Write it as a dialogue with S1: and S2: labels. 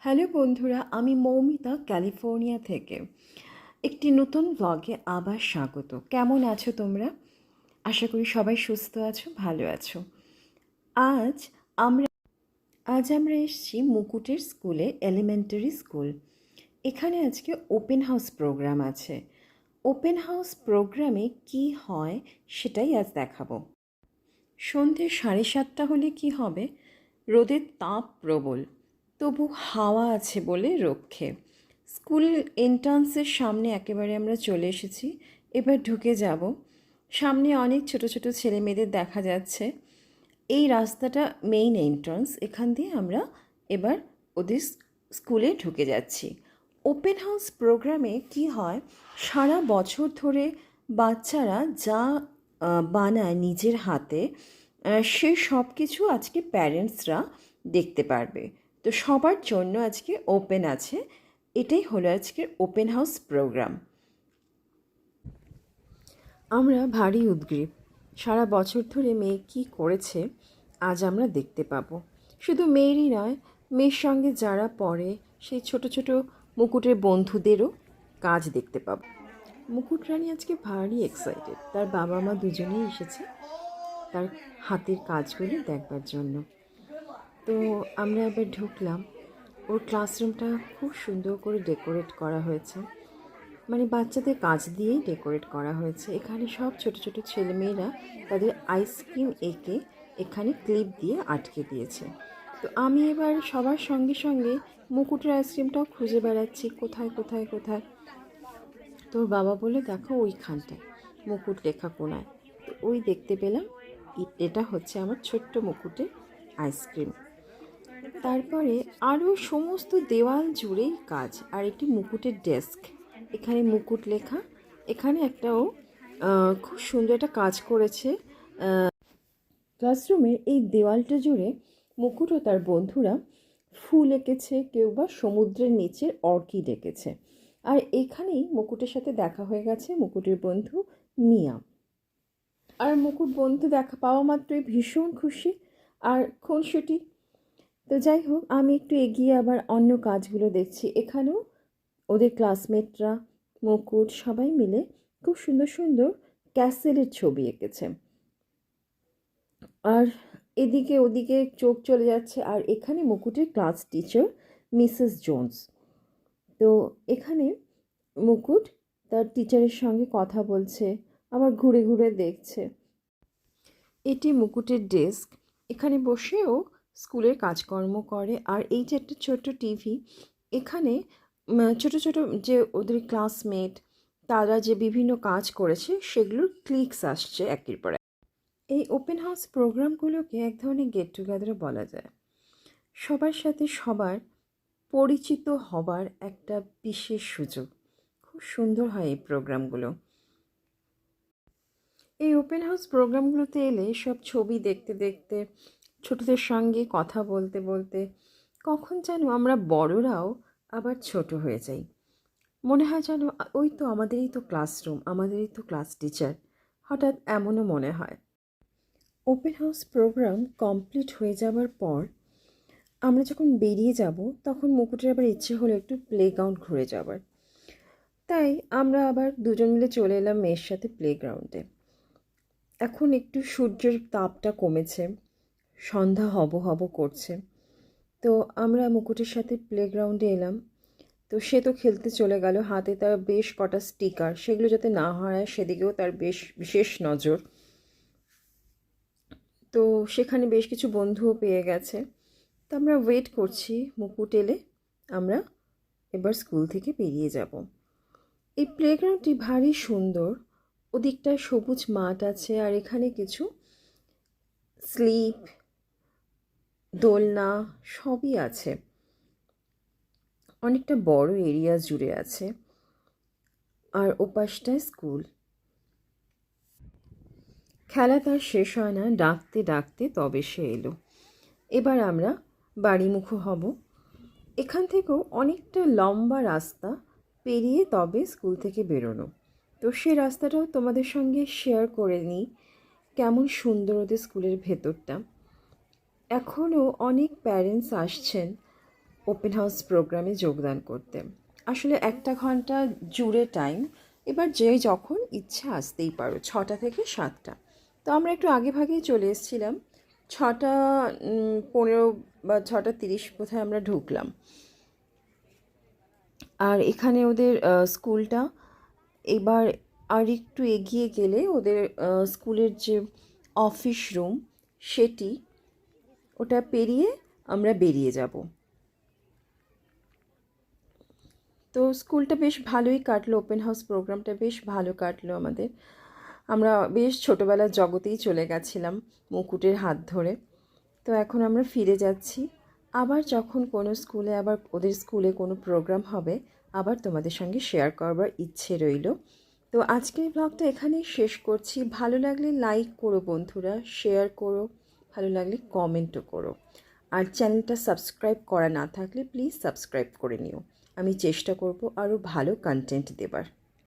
S1: Hello বন্ধুরা, আমি Moumita California থেকে। একটি নতুন ব্লগে আবার স্বাগত। কেমন আছো তোমরা? আশা করি সবাই সুস্থ আছো, ভালো আছো। আজ আমরা আজ আমরা এসেছি মুকুটের স্কুলে এলিমেন্টারি স্কুল এখানে আজকে ওপেন হাউস প্রোগ্রাম আছে। ওপেন হাউস প্রোগ্রামে কি হয় সেটাই আজ দেখাবো। সন্ধে সাড়ে সাতটা হলে কি হবে? রোদের তাপ প্রবল। তবু হাওয়া আছে বলে রক্ষে। স্কুল এন্ট্রান্সের সামনে একেবারে আমরা চলে এসেছি। এবার ঢুকে যাব। সামনে অনেক ছোট ছোট ছেলে মেয়েদের দেখা যাচ্ছে। এই রাস্তাটা মেইন এন্ট্রান্স এখান দিয়ে আমরা এবার ওদের স্কুলে ঢুকে যাচ্ছি। ওপেন হাউস প্রোগ্রামে কি হয়? সারা বছর ধরে বাচ্চারা যা বানায় নিজের হাতে সে সব কিছু আজকে প্যারেন্টসরা দেখতে পারবে। তো সবার জন্য আজকে ওপেন আছে। এটাই হলো আজকের ওপেন হাউস প্রোগ্রাম আমরা ভারী উদ্গ্রীব। সারা বছর ধরে মেয়ে কী করেছে, আজ আমরা দেখতে পাবো। শুধু মেয়েরই নয়, মেয়ের সঙ্গে যারা পড়ে, সেই ছোট ছোট মুকুটের বন্ধুদেরও কাজ দেখতে পাবো। মুকুট রানী আজকে ভারী এক্সাইটেড তার বাবা মা দুজনেই এসেছে তার হাতের কাজগুলো দেখবার জন্য। তো আমরা এবার ঢুকলাম। ওর ক্লাসরুমটা খুব সুন্দর করে ডেকোরেট করা হয়েছে। মানে বাচ্চাদের কাজ দিয়েই ডেকোরেট করা হয়েছে। এখানে সব ছোট ছোট ছেলেমেয়েরা তাদের আইসক্রিম এঁকে এখানে ক্লিপ দিয়ে আটকে দিয়েছে। তো আমি এবার সবার সঙ্গে সঙ্গে মুকুটের আইসক্রিমটাও খুঁজে বেড়াচ্ছি। কোথায় কোথায় কোথায়? তোর বাবা বলে, দেখো ওইখানটায়, মুকুট লেখা কোনায়। তো ওই দেখতে পেলাম এটা হচ্ছে আমার ছোট্ট মুকুটের আইসক্রিম তারপরে আরও সমস্ত দেওয়াল জুড়েই কাজ, আর একটি মুকুটের ডেস্ক। এখানে মুকুট লেখা। এখানে একটাও খুব সুন্দর একটা কাজ করেছে। ক্লাসরুমের এই দেওয়ালটা জুড়ে মুকুট ও তার বন্ধুরা ফুল এঁকেছে, কেউ বা সমুদ্রের নিচের অর্কিড এঁকেছে। আর এখানেই মুকুটের সাথে দেখা হয়ে গেছে মুকুটের বন্ধু মিয়া। আর মুকুট বন্ধু দেখা পাওয়া মাত্রই ভীষণ খুশি। আর খুনসুটি তো যাই হোক, আমি একটু এগিয়ে আবার অন্য কাজগুলো দেখছি। এখানেও ওদের ক্লাসমেটরা মুকুট সবাই মিলে খুব সুন্দর সুন্দর ক্যাসেলের ছবি এঁকেছে। আর এদিকে ওদিকে চোখ চলে যাচ্ছে, আর এখানে মুকুটের ক্লাস টিচার মিসেস জোন্স তো এখানে মুকুট তার টিচারের সঙ্গে কথা বলছে, আবার ঘুরে ঘুরে দেখছে। এটি মুকুটের ডেস্ক এখানে বসেও স্কুলের কাজকর্ম করে। আর এই যে একটা ছোট্ট টিভি এখানে ছোট ছোট যে ওদের ক্লাসমেট তারা যে বিভিন্ন কাজ করেছে, সেগুলোর ক্লিকস আসছে একের পর এই ওপেন হাউস প্রোগ্রামগুলোকে এক ধরনের গেট টুগেদারও বলা যায়। সবার সাথে সবার পরিচিত হবার একটা বিশেষ সুযোগ। খুব সুন্দর হয় এই প্রোগ্রামগুলো এই ওপেন হাউস প্রোগ্রামগুলোতে এলে সব ছবি দেখতে দেখতে ছোটদের সঙ্গে কথা বলতে বলতে কখন যেন আমরা বড়রাও আবার ছোট হয়ে যাই। মনে হয় যেন ওই তো আমাদেরই তো ক্লাসরুম আমাদেরই তো ক্লাস টিচার হঠাৎ এমনও মনে হয়। ওপেন হাউস প্রোগ্রাম কমপ্লিট হয়ে যাবার পর আমরা যখন বেরিয়ে যাব, তখন মুকুটের আবার ইচ্ছে হলো একটু প্লেগ্রাউন্ড ঘুরে যাবার। তাই আমরা আবার দুজন মিলে চলে এলাম মেয়ের সাথে প্লেগ্রাউন্ডে এখন একটু সূর্যের তাপটা কমেছে। সন্ধ্যা হব হব করছে। তো আমরা মুকুটের সাথে প্লেগ্রাউন্ডে এলাম। তো সে তো খেলতে চলে গেল। হাতে তার বেশ কটা স্টিকার সেগুলো যাতে না হারায়, সেদিকেও তার বেশ বিশেষ নজর। তো সেখানে বেশ কিছু বন্ধুও পেয়ে গেছে। তো আমরা ওয়েট করছি মুকুট এলে। আমরা এবার স্কুল থেকে বেরিয়ে যাব। এই প্লেগ্রাউন্ডটি ভারী সুন্দর। ওদিকটায় সবুজ মাঠ আছে আর এখানে কিছু স্লিপ দোলনা সবই আছে। অনেকটা বড় এরিয়া জুড়ে আছে। আর ওপাশটায় স্কুল। খেলা তার শেষ হয় না, ডাকতে ডাকতে তবে সে এলো। এবার আমরা বাড়িমুখো হব। এখান থেকেও অনেকটা লম্বা রাস্তা পেরিয়ে তবে স্কুল থেকে বেরোনো। তো সে রাস্তাটাও তোমাদের সঙ্গে শেয়ার করে নিই, কেমন সুন্দর ওদের স্কুলের ভেতরটা। এখনও অনেক প্যারেন্টস আসছেন ওপেন হাউস প্রোগ্রামে যোগদান করতে। আসলে একটা ঘণ্টা জুড়ে টাইম এবার যে যখন ইচ্ছা আসতেই পারো, ছটা থেকে সাতটা। তো আমরা একটু আগে ভাগেই চলে এসেছিলাম, ছটা পনেরো বা ছটা তিরিশ কোথায় আমরা ঢুকলাম। আর এখানে ওদের স্কুলটা, এবার আর একটু এগিয়ে গেলে ওদের স্কুলের যে অফিস রুম সেটি ওটা পেরিয়ে আমরা বেরিয়ে যাব। তো স্কুলটা বেশ ভালোই কাটলো ওপেন হাউস প্রোগ্রামটা বেশ ভালো কাটলো আমাদের। আমরা বেশ ছোটোবেলার জগতেই চলে গেছিলাম মুকুটের হাত ধরে। তো এখন আমরা ফিরে যাচ্ছি। আবার যখন কোনো স্কুলে, আবার ওদের স্কুলে কোনো প্রোগ্রাম হবে, আবার তোমাদের সঙ্গে শেয়ার করবার ইচ্ছে রইল। তো আজকের ব্লগটা এখানেই শেষ করছি। ভালো লাগলে লাইক করো বন্ধুরা শেয়ার করো। ভালো লাগলে কমেন্টও করো। আর চ্যানেলটা সাবস্ক্রাইব করা না থাকলে প্লিজ সাবস্ক্রাইব করে নিও। আমি চেষ্টা করব আরও ভালো কন্টেন্ট দেবার।